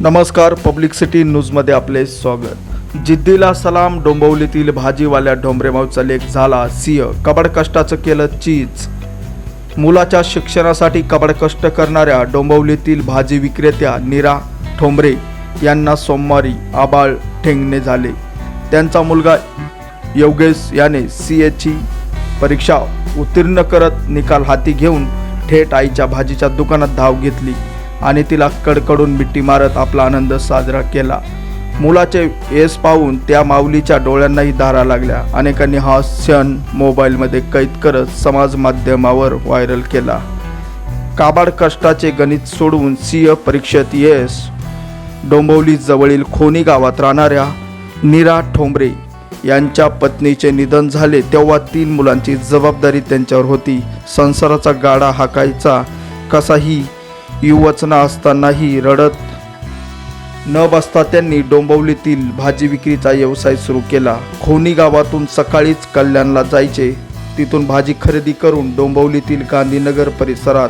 नमस्कार public city न्यूजमध्ये आपले स्वागत. जिद्दीला सलाम डोंबवलीतील भाजीवाल्या ढोंबरेमाऊचा लेख झाला सिंह. कबड कष्टाचं केलं चीज. मुलाच्या शिक्षणासाठी कबड कष्ट करणाऱ्या डोंबवलीतील भाजी विक्रेत्या नीरा ठोंबरे यांना सोमवारी आबाळ ठेंगणे झाले. त्यांचा मुलगा योगेश याने सी एची परीक्षा उत्तीर्ण करत निकाल हाती घेऊन थेट आईच्या भाजीच्या दुकानात धाव घेतली. आणि तिला कडकडून मिठी मारत आपला आनंद साजरा केला. मुलाचे यश पाहून त्या माऊलीच्या डोळ्यांनाही धारा लागल्या. अनेकांनी हा क्षण मोबाईलमध्ये कैद करत समाज माध्यमावर व्हायरल केला. काबाड कष्टाचे गणित सोडवून सिंह परीक्षेत यश. डोंबवली जवळील खोनी गावात राहणाऱ्या नीरा ठोंबरे यांच्या पत्नीचे निधन झाले तेव्हा तीन मुलांची जबाबदारी त्यांच्यावर होती. संसाराचा गाडा हाकायचा कसाही युवचना असतानाही रडत न बसता त्यांनी डोंबवलीतील भाजी विक्रीचा व्यवसाय सुरू केला. खोनी गावातून सकाळीच कल्याणला जायचे. तिथून भाजी खरेदी करून डोंबवलीतील गांधीनगर परिसरात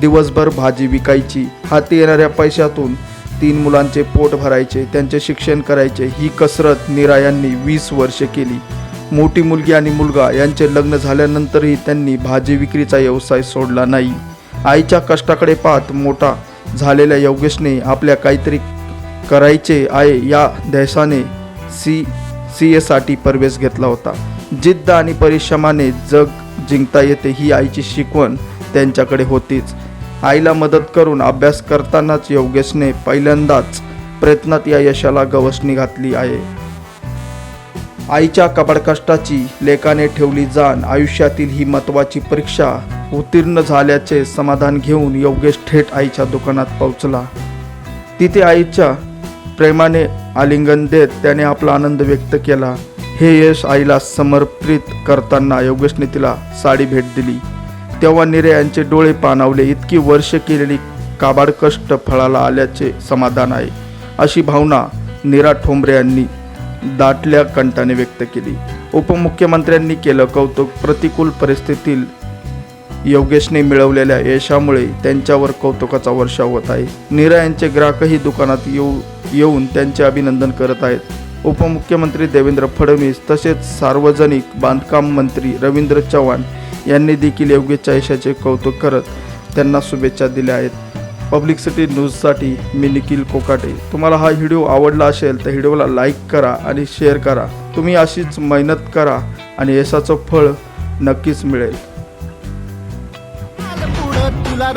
दिवसभर भाजी विकायची. हाती येणाऱ्या पैशातून तीन मुलांचे पोट भरायचे. त्यांचे शिक्षण करायचे. ही कसरत नीरा यांनी वीस वर्षे केली. मोठी मुलगी आणि मुलगा यांचे लग्न झाल्यानंतरही त्यांनी भाजी विक्रीचा व्यवसाय सोडला नाही. आईच्या कष्टाकडे पाहत मोठा झालेल्या योगेशने आपल्या काहीतरी करायचे आहे या ध्येसाने सी सी एसाठी प्रवेश घेतला होता. जिद्द आणि परिश्रमाने जग जिंकता येते ही आईची शिकवण त्यांच्याकडे होतीच. आईला मदत करून अभ्यास करतानाच योगेशने पहिल्यांदाच प्रयत्नात या यशाला गवसणी घातली आहे. आईच्या कबड लेखाने ठेवली जाण आयुष्यातील ही महत्त्वाची परीक्षा उत्तीर्ण झाल्याचे समाधान घेऊन योगेश थेट आईच्या दुकानात पोहोचला. तिथे आईच्या प्रेमाने आलिंगन देत त्याने आपला आनंद व्यक्त केला. हे यश आईला समर्पित करताना योगेशने तिला साडी भेट दिली. तेव्हा निरे यांचे डोळे पाणावले. इतकी वर्ष केलेली काबाड कष्ट फळाला आल्याचे समाधान आहे अशी भावना निरा ठोंबरे यांनी दाटल्या कंठाने व्यक्त केली. उपमुख्यमंत्र्यांनी केलं कौतुक. प्रतिकूल परिस्थितीत योगेशने मिळवलेल्या यशामुळे त्यांच्यावर कौतुकाचा वर्षाव होत आहे. नीरा यांचे ग्राहकही दुकानात येऊ येऊन त्यांचे अभिनंदन करत आहेत. उपमुख्यमंत्री देवेंद्र फडणवीस तसेच सार्वजनिक बांधकाम मंत्री रवींद्र चव्हाण यांनी देखील योगेशच्या यशाचे कौतुक करत त्यांना शुभेच्छा दिल्या आहेत. पब्लिक सिटी न्यूजसाठी मी निखिल कोकाटे. तुम्हाला हा व्हिडिओ आवडला असेल तर व्हिडिओला लाईक करा आणि शेअर करा. तुम्ही अशीच मेहनत करा आणि यशाचं फळ नक्कीच मिळेल. तुला